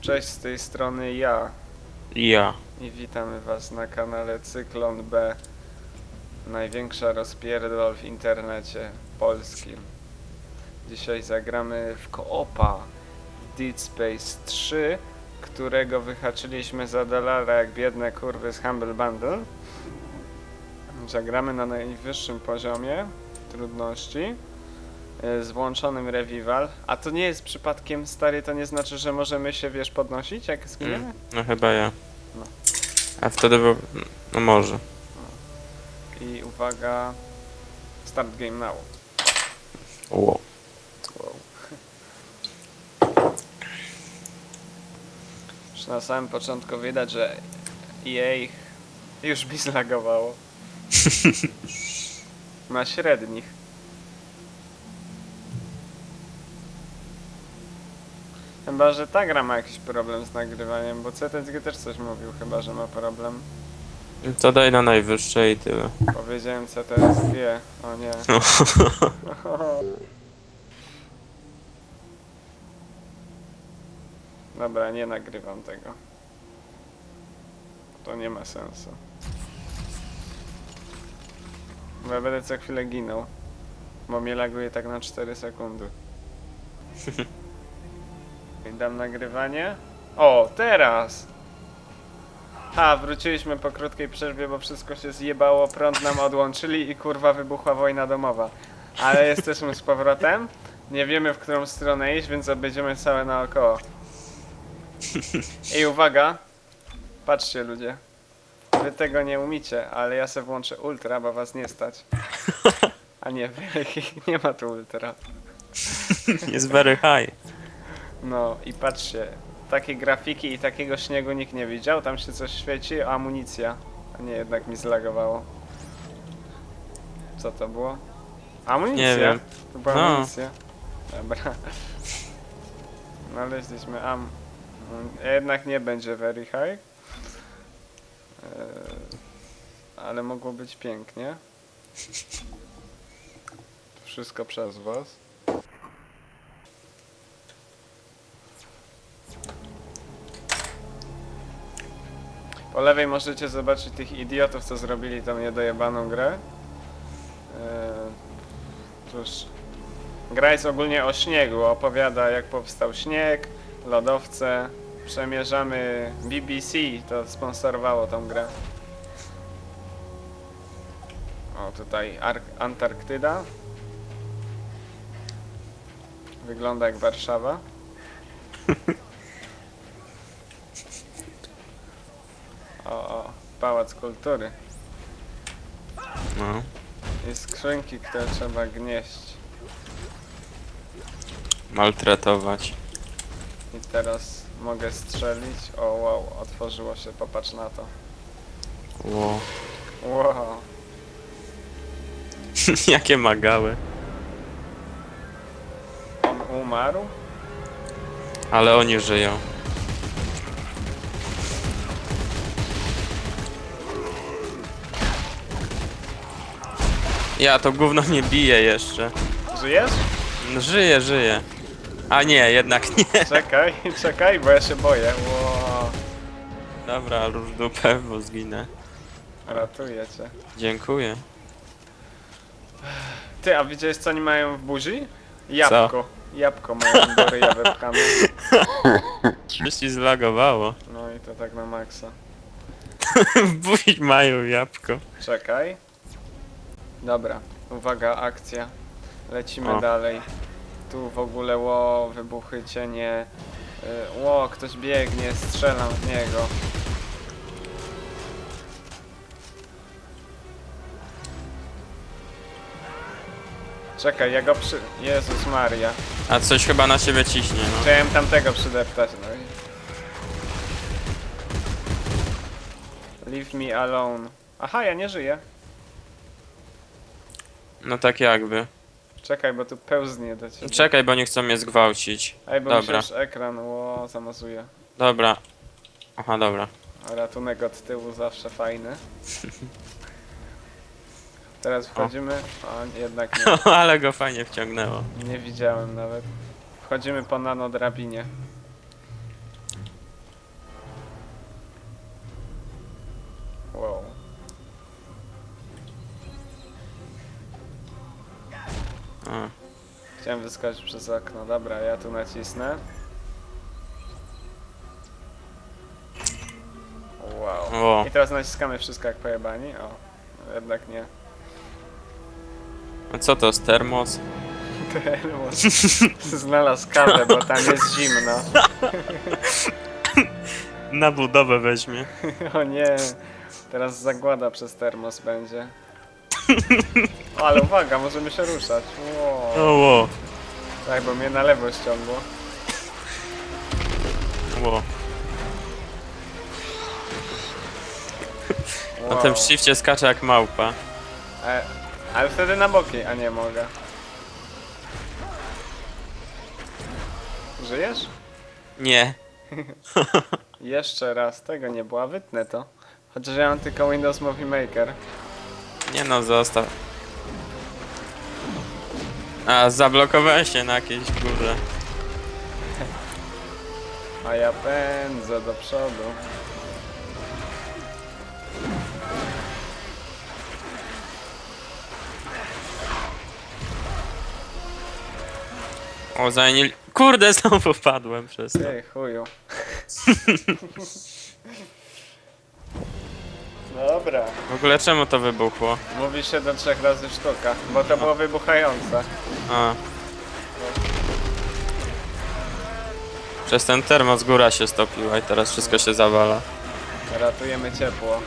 Cześć, z tej strony ja Ja. i witamy was na kanale Cyklon B. Największa rozpierdol w internecie polskim. Dzisiaj zagramy w koopa w Dead Space 3, którego wyhaczyliśmy za dolara jak biedne kurwy z Humble Bundle. Zagramy na najwyższym poziomie trudności z włączonym revival. A to nie jest przypadkiem stary, to nie znaczy, że możemy się wiesz podnosić jak zginiemy? Mm, no chyba ja. No. A wtedy by... No może. I uwaga, start game now. Wow. Wow. Już na samym początku widać, że EA już mi zlagowało. Na średnich. Chyba, że ta gra ma jakiś problem z nagrywaniem, bo CTG też coś mówił chyba, że ma problem. To daj na najwyższe i tyle. Powiedziałem CTSG, o nie. Dobra, nie nagrywam tego. To nie ma sensu. Bo ja będę co chwilę ginął. Bo mnie laguje tak na 4 sekundy. I dam nagrywanie. O, teraz! A, wróciliśmy po krótkiej przerwie, bo wszystko się zjebało, prąd nam odłączyli i kurwa wybuchła wojna domowa. Ale jesteśmy z powrotem. Nie wiemy w którą stronę iść, więc obejdziemy całe naokoło. I uwaga! Patrzcie ludzie. Wy tego nie umicie, ale ja se włączę ultra, bo was nie stać. A nie, nie ma tu ultra. Jest very high. No i patrzcie, takie grafiki i takiego śniegu nikt nie widział, tam się coś świeci, amunicja. A nie, jednak mi zlagowało. Co to było? Amunicja? Nie wiem. To była No. amunicja. Dobra. Znaleźliśmy am... Jednak nie będzie very high. Eee, ale mogło być pięknie. Wszystko przez was. Po lewej możecie zobaczyć tych idiotów, co zrobili tą niedojebaną grę. Eee, cóż, gra jest ogólnie o śniegu, opowiada jak powstał śnieg, lodowce. Przemierzamy BBC, to sponsorowało tą grę. O, tutaj Ar Antarktyda. Wygląda jak Warszawa. O, o, Pałac Kultury. No. I skrzynki, które trzeba gnieść. Maltretować. I teraz mogę strzelić. O wow, otworzyło się, popatrz na to. Wow. Wow. Jakie magały. On umarł? Ale oni żyją. Ja to gówno nie bije jeszcze. Żyjesz? No, Żyje, żyje. A nie, jednak nie. Czekaj, czekaj, bo ja się boję. Wow. Dobra, róż dupę, bo zginę. Ratuję cię. Dziękuję. Ty, a widziałeś co oni mają w buzi? Jabłko. Jabłko mają do ryja wepchane. Ci zlagowało. No i to tak na maksa. Buź mają jabłko. Czekaj. Dobra, uwaga, akcja. Lecimy O. dalej. Tu w ogóle ło, wybuchy, cienie. Y, Ło, ktoś biegnie, strzelam w niego. Czekaj, ja go przy... Jezus Maria. A coś chyba na siebie ciśnie, no. Chciałem tamtego przydeptać, no i... Leave me alone. Aha, ja nie żyję. No tak jakby. Czekaj, bo tu pełznie do ciebie. Czekaj, bo nie chcą mnie zgwałcić. Ej, bo Dobra, już ekran ło, zamazuje. dobra. Aha, dobra. Ratunek od tyłu zawsze fajny. Teraz wchodzimy. O, jednak nie. Ale go fajnie wciągnęło. Nie widziałem nawet. Wchodzimy po nanodrabinie. Chciałem wyskoczyć przez okno. Dobra, ja tu nacisnę. Wow. O. I teraz naciskamy wszystko jak pojebani. O, jednak nie. A co to jest termos? Termos. Znalazł kawę, bo tam jest zimno. Na budowę weźmie. O nie, teraz zagłada przez termos będzie. O, ale uwaga, możemy się ruszać. Wow. O, Tak, bo mnie na lewo ściągło. ło. Wow. Na tym shifcie skacze jak małpa. E, ale wtedy na boki, a nie mogę. Żyjesz? Nie. Jeszcze raz, tego nie było, a wytnę to. Chociaż ja mam tylko Windows Movie Maker. Nie no, zostaw. A, zablokowałem się na jakiejś górze. A ja pędzę do przodu. O, zajęli... Kurde, znowu padłem przez to. Ty chuju. Dobra. W ogóle czemu to wybuchło? Mówi się do trzech razy sztuka, bo to było wybuchające. A. Przez ten termos góra się stopiła i teraz wszystko się zawala. Ratujemy ciepło.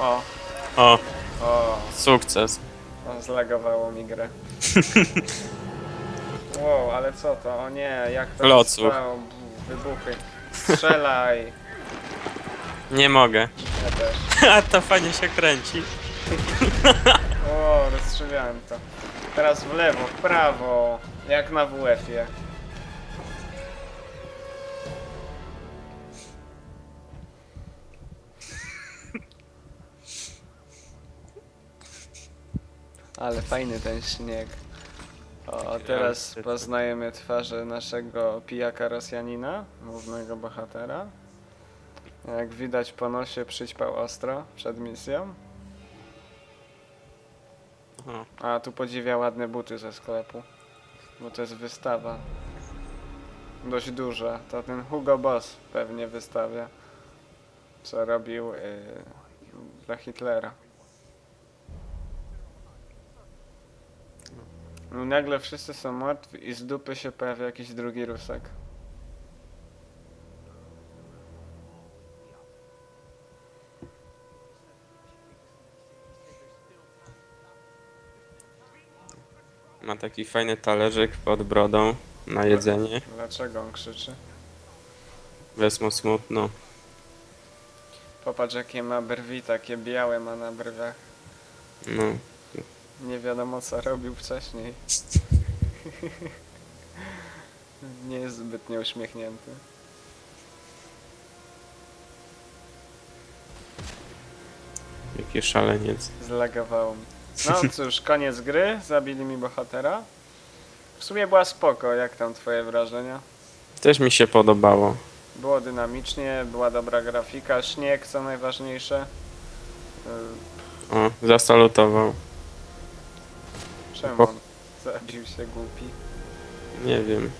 O, O, o, sukces. o, zlagowało mi grę. Wow, ale co to? O nie, jak to Wybuchy. Strzelaj! Nie mogę. Ja też. A to fajnie się kręci. O, rozstrzeliłem to. Teraz w lewo, w prawo, jak na WF-ie. Ale fajny ten śnieg. O, teraz poznajemy twarze naszego pijaka Rosjanina, głównego bohatera. Jak widać po nosie przyćpał ostro przed misją. O, A tu podziwia ładne buty ze sklepu. Bo to jest wystawa. Dość duża. To ten Hugo Boss pewnie wystawia. Co robił yy, dla Hitlera. No i nagle wszyscy są martwi i z dupy się pojawia jakiś drugi Rusek. ma taki fajny talerzyk pod brodą na jedzenie. Dlaczego on krzyczy? Jest mu smutno. Popatrz jakie ma brwi, takie białe ma na brwiach. No. Nie wiadomo co robił wcześniej. Nie jest zbytnio uśmiechnięty. Jaki szaleniec. Zlagowało mi. No cóż, koniec gry. Zabili mi bohatera. W sumie była spoko. Jak tam twoje wrażenia? Też mi się podobało. Było dynamicznie, była dobra grafika, śnieg co najważniejsze. O, zasalutował. Czemu on zabił się głupi? Nie wiem.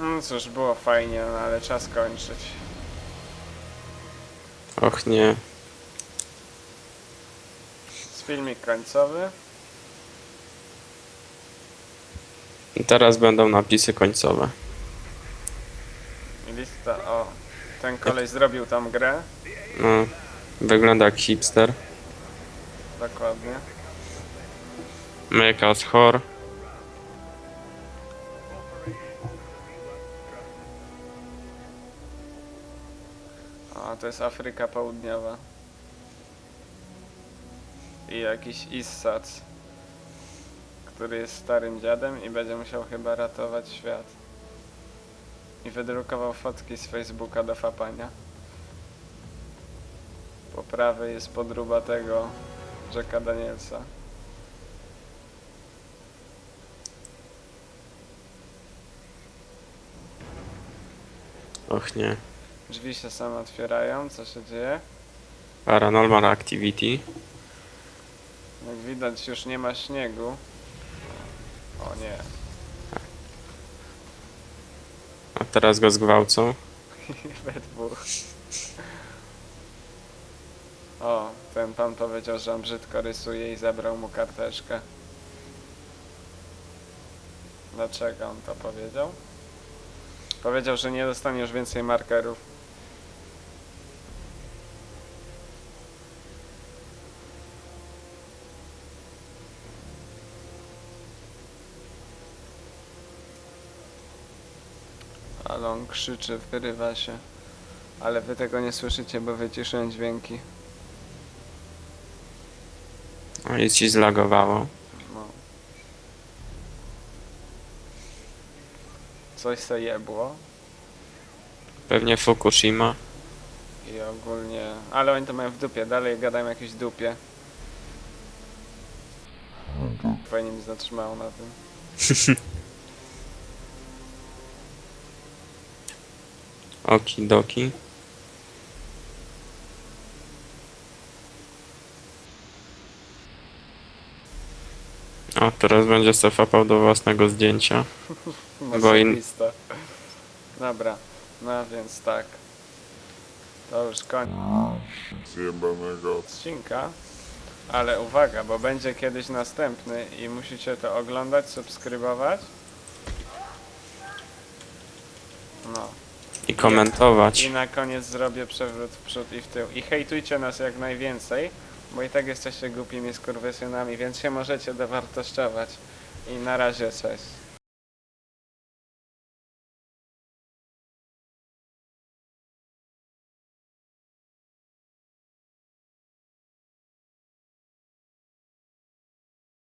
No cóż, było fajnie, no ale czas kończyć. Och nie. Jest filmik końcowy. I teraz będą napisy końcowe. I lista, o. Ten koleś zrobił tam grę. No. Wygląda jak hipster. Dokładnie. Make us whore. A to jest Afryka Południowa. I jakiś Issac, który jest starym dziadem i będzie musiał chyba ratować świat. I wydrukował fotki z Facebooka do fapania. Po prawej jest podruba tego Jacka Danielsa. Och nie. Drzwi się same otwierają, co się dzieje? Paranormal Activity. Jak widać już nie ma śniegu. O nie. A teraz go zgwałcą. We dwóch. O, ten pan powiedział, że on brzydko rysuje i zabrał mu karteczkę. Dlaczego on to powiedział? Powiedział, że nie dostanie już więcej markerów. Ale on krzyczy, wyrywa się. Ale wy tego nie słyszycie, bo wyciszyłem dźwięki. O, i ci zlagowało. No. Coś se jebło Pewnie Fukushima. i ogólnie... Ale oni to mają w dupie, dalej gadają o jakiejś dupie. Fajnie mi zatrzymało na tym. Okidoki. O, teraz będzie se fapał do własnego zdjęcia. Bo in-. Dobra, no więc tak. To już koniec zjebanego. odcinka. Ale uwaga, bo będzie kiedyś następny i musicie to oglądać, subskrybować. No. I komentować. I na koniec zrobię przewrót w przód i w tył. I hejtujcie nas jak najwięcej, bo i tak jesteście głupimi skurwysynami, więc się możecie dowartościować. I na razie, cześć.